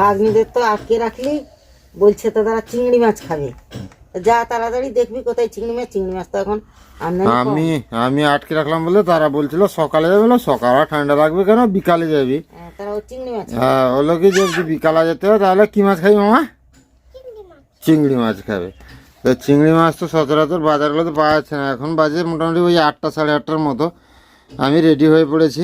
ভাগ্নিদের তো আটকে রাখলি বলছে তো তারা চিংড়ি মাছ খাবে। যা তাড়াতাড়ি দেখবি কোথায় চিংড়ি মাছ চিংড়ি মাছ তো এখন আমি আমি আটকে রাখলাম বলে তারা বলছিল সকালে যাবে বলে সকালে ঠান্ডা লাগবে কেন বিকালে যাবি। হ্যাঁ, তারা চিংড়ি মাছ হ্যাঁ হলো কি যদি বিকালে যেতে হয় তাহলে কি মাছ খাবি মামা? চিংড়ি মাছ খাবে। তো চিংড়ি মাছ তো সচরাচর বাজারগুলোতে পাওয়া যাচ্ছে না। এখন বাজে মোটামুটি ওই আটটা সাড়ে আটটার মতো। আমি রেডি হয়ে পড়েছি।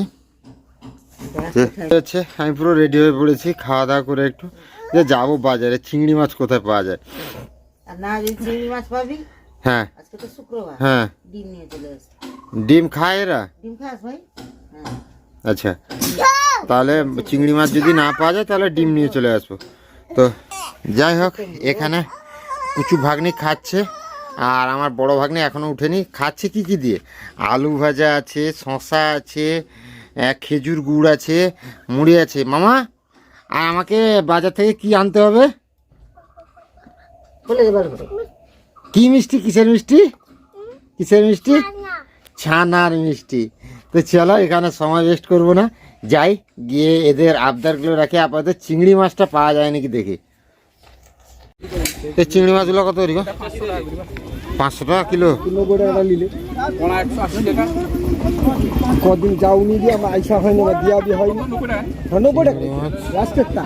হচ্ছে আমি পুরো রেডি হয়ে পড়েছি খাওয়া দাওয়া করে একটু। যে যাব বাজারে চিংড়ি মাছ কোথায় পাওয়া যায়? না চিংড়ি মাছ পাবি? হ্যাঁ। আজকে তো শুক্রবার। হ্যাঁ। ডিম নিয়ে চলে ডিম খায় এরা? ডিম খাস ভাই? হ্যাঁ। আচ্ছা। তাহলে চিংড়ি মাছ যদি না পাওয়া যায় তাহলে ডিম নিয়ে চলে আসব। তো যাই হোক এখানে কুচু ভাগ্নি খাচ্ছে আর আমার বড় ভাগ্নি এখনও উঠেনি। খাচ্ছে কি কি দিয়ে? আলু ভাজা আছে শশা আছে আহ, খেজুর গুড় আছে মুড়ি আছে। মামা আর আমাকে বাজার থেকে কি আনতে হবে? কি মিষ্টি? কিসের মিষ্টি? কিসের মিষ্টি? ছানার মিষ্টি। তো চলো এখানে সময় ওয়েস্ট করব না। যাই গিয়ে এদের আবদারগুলো রাখি। আপাতত চিংড়ি মাছটা পাওয়া যায় নাকি দেখি। এই চিংড়ি মাছগুলো কত পাঁচশো টাকা কিলো। কদিন যাওনি দিয়ে আমার আইসা হয়নি বা দিয়া দিয়ে হয়নি। হ্যাঁ, নব্বই টাকা। লাস্টেরটা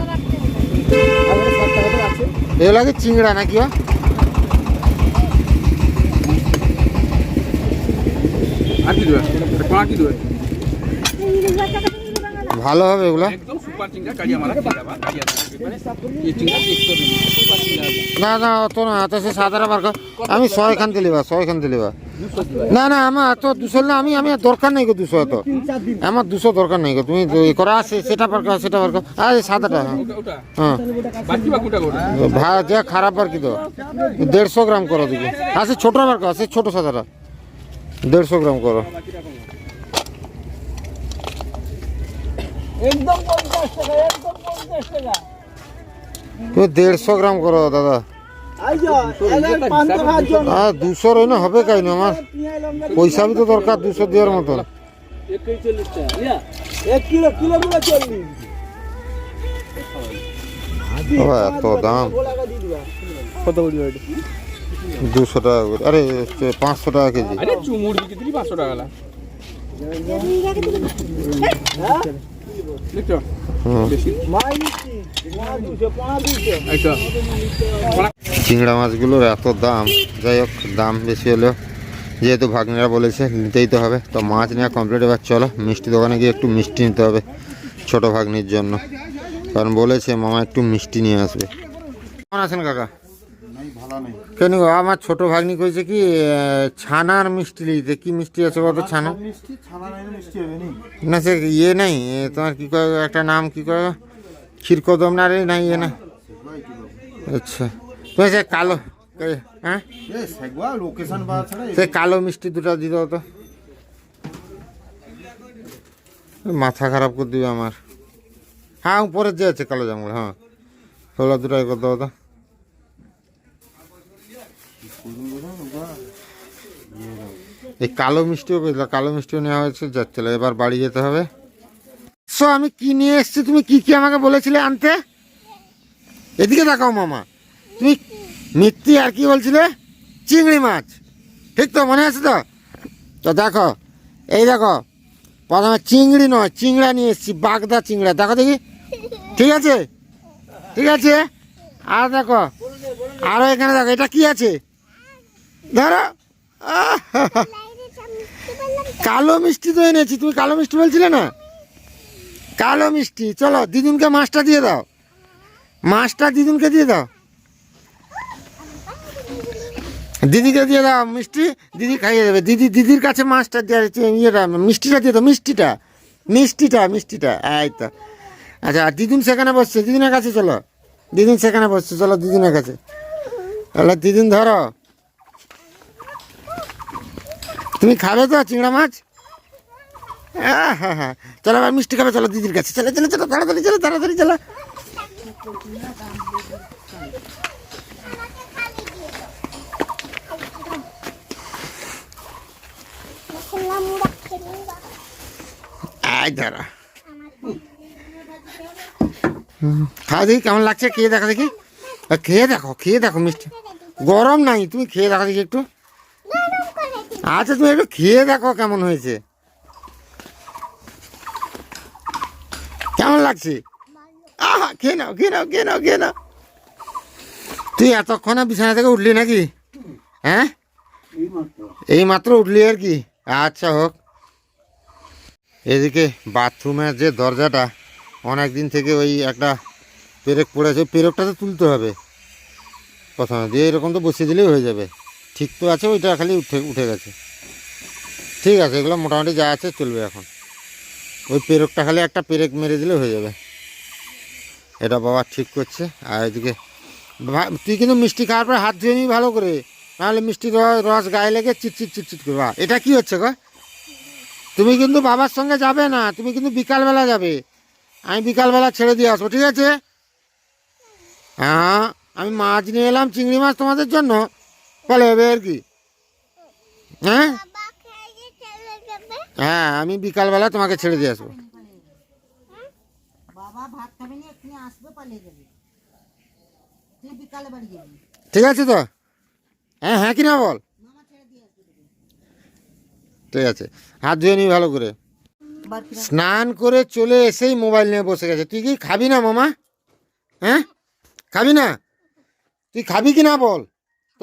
আছে। এগুলো কি চিংড়া নাকি আর কি দেবে? কোনা ভালো হবে এগুলো। না না অত না অত সে বার কর। আমি ছয় খান দিলিবা ছয় খান দিলিবা। না না আমার এত দুশো না আমি আমি দরকার নেই গো দুশো এত। আমার দুশো দরকার নেই গো তুমি করা আছে সেটা পার কর সেটা পার কর আর সাদাটা হ্যাঁ। হ্যাঁ। ভাজা খারাপ আর কি তো? দেড়শো গ্রাম করো দিকে। আছে ছোট বার আছে ছোট সাদাটা। দেড়শো গ্রাম করো। একদম পঞ্চাশ টাকা একদম পঞ্চাশ টাকা। তুমি দেড়শো গ্রাম করো দাদা। আই যা এলার পান্তা খাওয়ার জন্য। আর দুশো রই না হবে কাই না আমার পয়সা বি তো দরকার দুশো দেওয়ার মতন এত দাম। কত দুশো টাকা করে। আরে পাঁচশো টাকা কেজি। আরে চুমুর দিকে পাঁচশো টাকা এইটা চিংড়া মাছগুলোর এত দাম, যাই হোক, দাম বেশি হলেও যেহেতু ভাগ্নিরা বলেছে নিতেই তো হবে, তো মাছ নেওয়া কমপ্লিট এবার চলো মিষ্টি দোকানে গিয়ে একটু মিষ্টি নিতে হবে ছোট ভাগ্নির জন্য। কারণ বলেছে মামা একটু মিষ্টি নিয়ে আসবে। কেমন আছেন কাকা? কেন আমার ছোট ভাগ্নি কইছে কি ছানার মিষ্টি লিখতে কি মিষ্টি আছে কত ছানা? না। সে ইয়ে নাই তোমার কি কয় একটা নাম কি কয়? ক্ষীরকদম না রে নাই। ইয়ে না আচ্ছা। তুমি সে কালো হ্যাঁ? সে কালো মিষ্টি দুটো দিতে হতো মাথা খারাপ করে দিবে আমার। হ্যাঁ উপরে যে আছে কালো জামগুলো হ্যাঁ। ওগুলো দুটাই করতে হতো এই কালো মিষ্টিও কালো মিষ্টিও নেওয়া হয়েছে যাচ্ছে এবার বাড়ি যেতে হবে। সো, আমি কি নিয়ে এসেছি? তুমি কি কি আমাকে বলেছিলে আনতে? এদিকে দেখাও মামা। তুমি মিথ্যি আর কি বলছিলে? চিংড়ি মাছ। ঠিক তো, মনে আছে তো? তো দেখো, এই দেখো, প্রথমে চিংড়ি নয়, চিংড়া নিয়ে এসেছি, বাগদা চিংড়া। দেখো দেখি। ঠিক আছে? ঠিক আছে? আর দেখো আরও এখানে দেখো, এটা কি আছে? ধরো! কালো মিষ্টি তো এনেছি, তুমি কালো মিষ্টি বলছিলে না? কালো মিষ্টি, চলো, দিদুনকে মাছটা দিয়ে দাও। মাছটা দিদুনকে দিয়ে দাও। দিদিকে দিয়ে দাও মিষ্টি, দিদি খাইয়ে দেবে। দিদি, দিদির কাছে মাছটা দিয়ে ইয়েটা, মিষ্টিটা দিয়ে দাও, মিষ্টিটা মিষ্টিটা মিষ্টিটা, এই তো। আচ্ছা আর দিদুন সেখানে বসছে, দিদিনের কাছে চলো। দিদিন সেখানে বসছে, চলো দিদিনের কাছে। তাহলে দিদিন ধরো। তুমি খাবে তো চিংড়া মাছ? হ্যাঁ হ্যাঁ হ্যাঁ। চলো মিষ্টি খাবে, চলো দিদির কাছে। চলো চলো চলো, তাড়াতাড়ি চলো তাড়াতাড়ি, চলো। ধরো। খাওয়া দেখি কেমন লাগছে, খেয়ে দেখা দেখি। খেয়ে দেখো খেয়ে দেখো মিষ্টি। গরম নাই, তুমি খেয়ে দেখো দেখি একটু। আচ্ছা তুমি একটু খেয়ে দেখো কেমন হয়েছে। কেমন লাগছে? আহা, খেয়ে নাও খেয়ে নাও খেয়ে নাও খেয়ে নাও। তুই এতক্ষণে বিছানা থেকে উঠলি নাকি? হ্যাঁ? এই মাত্র উঠলি আর কি। আচ্ছা হোক। এদিকে বাথরুমের যে দরজাটা, অনেক দিন থেকে ওই একটা পেরেক পড়েছে পেরেকটা তো তুলতে হবে। প্রথমে দিয়ে এরকম তো বসিয়ে দিলেই হয়ে যাবে। ঠিক তো আছে, ওইটা খালি উঠে উঠে গেছে। ঠিক আছে, এগুলো মোটামুটি যা আছে চলবে এখন। ওই পেরেকটা খালি একটা পেরেক মেরে দিলে হয়ে যাবে। এটা বাবা ঠিক করছে, আর এদিকে তুই কিন্তু মিষ্টি খাওয়ার পর হাত ধুয়ে নিবি ভালো করে। নাহলে মিষ্টি রস গায়ে লেগে চিটচিট চিটচিট করবে। এটা কি হচ্ছে গো? তুমি কিন্তু বাবার সঙ্গে যাবে না, তুমি কিন্তু বিকালবেলা যাবে। আমি বিকালবেলা ছেড়ে দিয়ে আসব, ঠিক আছে? হ্যাঁ আমি মাছ নিয়ে এলাম, চিংড়ি মাছ তোমাদের জন্য। বলে হবে আর কি? হ্যাঁ? হ্যাঁ আমি বিকালবেলা তোমাকে ছেড়ে দিয়ে আসব। না? ঠিক আছে তো? হ্যাঁ হ্যাঁ কি না বল। ঠিক আছে। হাত ধুয়ে নিবি ভালো করে। স্নান করে চলে এসেই মোবাইল নিয়ে বসে গেছে। তুই কি খাবি না মামা? হ্যাঁ? খাবি না? তুই খাবি কি না বল?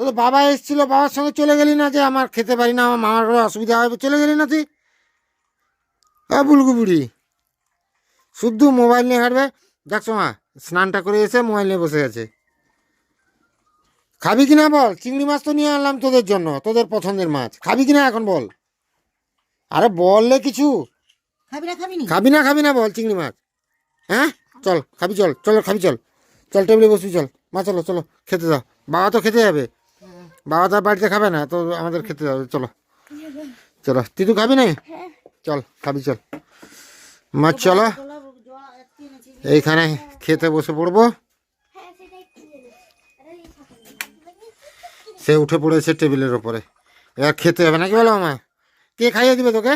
তো বাবা এসেছিল বাবার সঙ্গে চলে গেলি না যে? আমার খেতে পারি না আমার মামার কোনো অসুবিধা হবে চলে গেলি না তুই? হ্যাঁ বুলগু বুড়ি শুধু মোবাইল নিয়ে হাঁটবে দেখছ মা স্নানটা করে এসে মোবাইল নিয়ে বসে গেছে খাবি কি না বল? চিংড়ি মাছ তো নিয়ে আনলাম তোদের জন্য তোদের পছন্দের মাছ। খাবি কি না এখন বল? আরে বললে কিছু। খাবি না খাবি নি? খাবি না খাবি না বল চিংড়ি মাছ। হ্যাঁ? চল খাবি চল চলো খাবি চল। চল টেবিলে বসবি চল। মা চলো চলো খেতে দাও। বাবা তো খেতে যাবে। বাবা তো বাড়িতে খাবে না তো আমাদের খেতে যাবে চলো। চলো। তুই তো খাবি না চল খাবি চল। মা চলো। এইখানে খেতে বসে পড়ব। সে উঠে পড়েছে টেবিলের ওপরে। এবার খেতে হবে নাকি বলো মা কে খাইয়ে দিবে তোকে?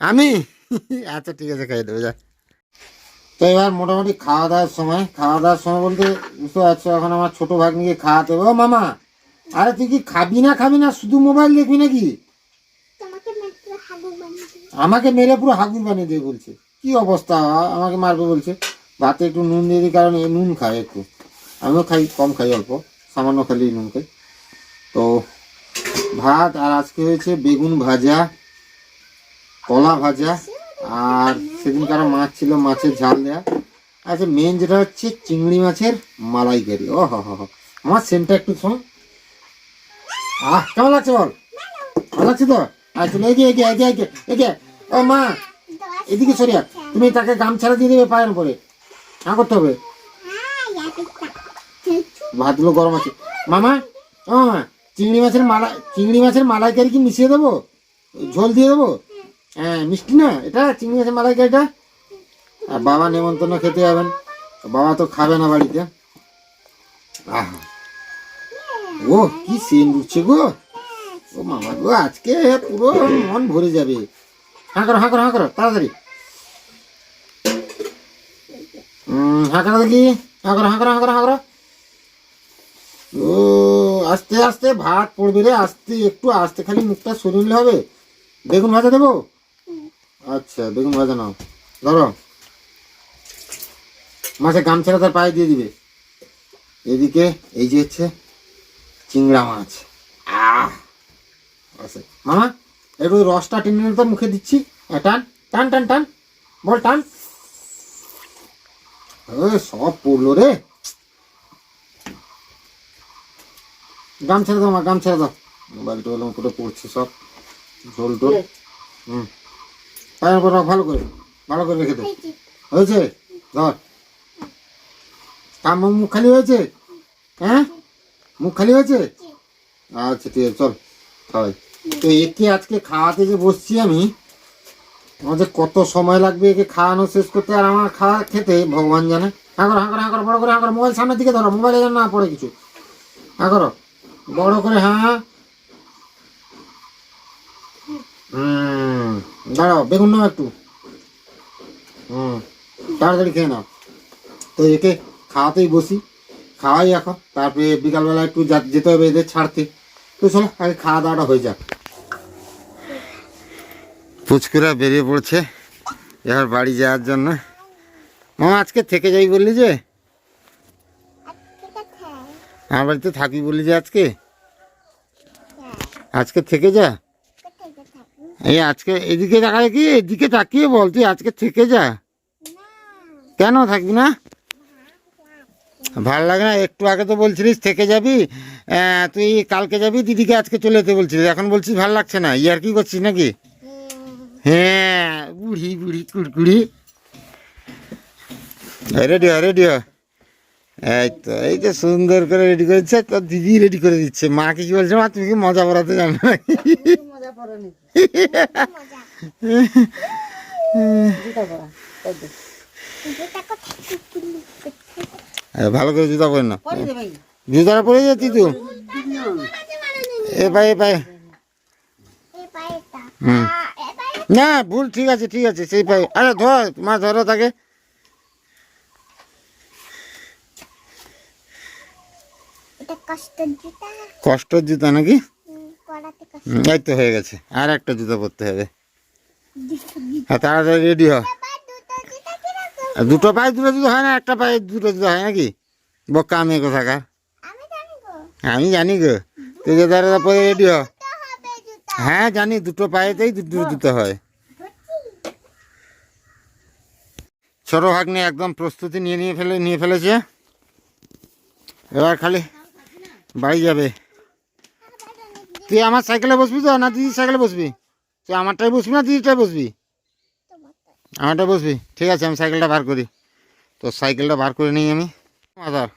আমি? আচ্ছা ঠিক আছে খাইয়ে দেবে যা। তো এবার মোটামুটি খাওয়া দাওয়ার সময় খাওয়া দাওয়ার সময় বলতে বুঝতে পারছ এখন আমার ছোট নিয়ে খাওয়াতে হবে। ও মামা আরে তুই কি খাবি না খাবি না শুধু মোবাইল দেখবি নাকি? আমাকে মেরে পুরো হাগুর বানিয়ে দিয়ে বলছে। কি অবস্থা? আমাকে মারবে বলছে। ভাতে একটু নুন দিয়ে দিই কারণ নুন খায় একটু। আমিও খাই কম খাই অল্প। সামান্য খালি নুন খাই। তো ভাত আর আজকে হয়েছে বেগুন ভাজা কলা ভাজা আর সেদিন কারও মাছ ছিল মাছের ঝাল দেয়া। আচ্ছা মেন যেটা হচ্ছে চিংড়ি মাছের মালাইকারি। ও হ হ হ। আমার সেন্টটা একটু শোন। আহ, কেমন লাগছে বল? ভালো লাগছে তো? আচ্ছা এগে এগে এগে এগে এগে ও মা, এদিকে সরিয়া, তুমি তাকে গামছাড়া দিয়ে দেবে পায়ের উপরে। হ্যাঁ করতে হবে। ভাতগুলো গরম আছে। মামা, ও মামা চিংড়ি মাছের মালা, চিংড়ি মাছের মালাইকারি কি মিশিয়ে দেবো? ঝোল দিয়ে দেবো? হ্যাঁ মিষ্টি না? এটা চিংড়ি মাছের মালাইকারিটা? আর বাবা নেমন্তন্ন খেতে যাবেন। বাবা তো খাবে না বাড়িতে। আহা। ও কি সেন উঠছে গো? ও মামা গো আজকে পুরো মন ভরে যাবে। হাঁ করো হাঁ করো হাঁ করো তাড়াতাড়ি। উম, হাঁ করো দেখি। হাঁ করো হাঁ করো হাঁ করো ও আস্তে আস্তে ভাত পড়বে রে আস্তে একটু আস্তে খালি মুখটা সরিয়ে নিলে হবে। বেগুন ভাজা দেবো? আচ্ছা বেগুন ভাজা নাও। ধরো। মাছে গামছাটা তার পায়ে দিয়ে দিবে। এদিকে এই যে হচ্ছে। চিংড়া মাছ। মামা একটু রসটা টেনে তো মুখে দিচ্ছি। টান টান টান টান। বল টান। সব পড়ল রে। গাম ছেড়ে দাও মা গাম ছেড়ে দাও। মোবাইল টোবাইল করে পড়ছে সব। ঝোল টোল। হুম। পায়ের উপর রাখ ভালো করে। ভালো করে রেখে দে। হয়েছে। ধর। কাম মুখ খালি হয়েছে? হ্যাঁ? মুখ খালি হয়েছে? আচ্ছা ঠিক আছে, চল খাওয়াই তো একে আজকে খাওয়াতে যে বসছি আমি, আমাদের কত সময় লাগবে একে খাওয়ানো শেষ করতে? আর আমার খাওয়া খেতে ভগবান জানে। হ্যাঁ করো হ্যাঁ করো হ্যাঁ করো, বড় করে হ্যাঁ করো, মোবাইল সামনের দিকে ধরো, মোবাইলে যেন না পড়ে কিছু। হ্যাঁ করো, বড় করে হ্যাঁ। হুম, দাঁড়াও, বেগুন নাও একটু। হুম, তাড়াতাড়ি খেয়ে নাও। তো একে খাওয়াতেই বসি। খাওয়াই এখন। তারপরে বিকালবেলা একটু যেতে হবে এদের ছাড়তে। তো চলো, আগে খাওয়া দাওয়াটা হয়ে যাক। পুচকুরা বেরিয়ে পড়ছে এবার বাড়ি যাওয়ার জন্য। মামা, আজকে থেকে যাই বললি যে? আমার বাড়িতে থাকি বললি যে আজকে? আজকে থেকে যা। এই আজকে এদিকে তাকায় কি? এদিকে তাকিয়ে বল, তুই আজকে থেকে যা। কেন থাকবি না? ভালো লাগে না একটু আগে তো বলছিলিস থেকে যাবি তুই কালকে যাবি দিদিকে আজকে চলে যেতে বলছিলিস এখন বলছিস ভালো লাগছে না ইয়ার কি করছিস নাকি? হ্যাঁ বুড়ি বুড়ি কুড়কুড়ি। রেডি হ রেডি হ। এই তো এই তো সুন্দর করে রেডি করেছে তো দিদি রেডি করে দিচ্ছে। মা কি কি বলছে? মা তুমি কি মজা করাতে জানো না মজা ভালো করে জুতা পরে না জুতাটা পরে যাচ্ছি তো এ পায়ে এ পায়ে। হুম। না ভুল ঠিক আছে ঠিক আছে সেই পায়ে। আরে ধর মা ধরো তাকে। কষ্টের জুতা। নাকি? এই তো হয়ে গেছে। আর একটা জুতা পরতে হবে। হ্যাঁ তাড়াতাড়ি রেডি হ। দুটো পায়ে দুটো জুতো হয় না একটা পায়ে দুটো জুতো হয় নাকি? বক্কা আমি কোথাকার আমি জানি গো। আমি জানি গো। তুই যে পরে রেডি হ। হ্যাঁ জানি দুটো পায়েতেই দুটো জুতো হয় ছোট ভাগ্নে একদম প্রস্তুতি নিয়ে নিয়ে ফেলে নিয়ে ফেলেছে। এবার খালি বাড়ি যাবে। তুই আমার সাইকেলে বসবি তো না দিদির সাইকেলে বসবি? তুই আমারটাই বসবি না দিদিরটাই বসবি? আমারটা বসবি ঠিক আছে আমি সাইকেলটা বার করি তো সাইকেলটা বার করে নিই আমি মাথার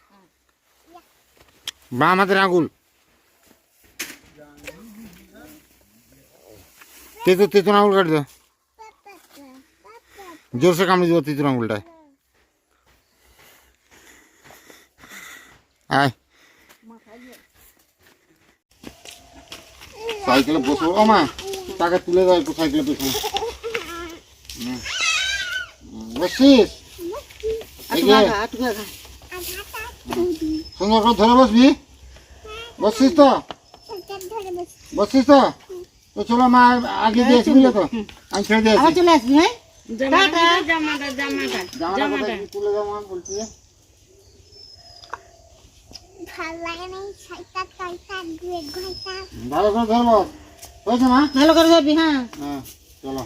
বাম হাতের আঙুল তেতু তেতুন আঙুল কাটি দাও জোরসে কামড়ে দিব তেতুন আঙুলটায় আয় সাইকেলে বসো ও মা টাকা তুলে দাও একটু সাইকেলে পেছনে হুম। হুম, বসছিস সুন্দর করে ধরে বসবি। বসছিস তো? বসছিস তো? তো চলো মা আগে দিয়ে আসবি তো? আমি ছেড়ে দিয়ে আবার চলে আসবি হ্যাঁ? টাটা। জামাটা কোথায়? কি তুলে দাও মা বলছি। যে। ভালো করে ধরবো। হয়েছে মা? ভালো করে যাবি হ্যাঁ। হ্যাঁ চলো।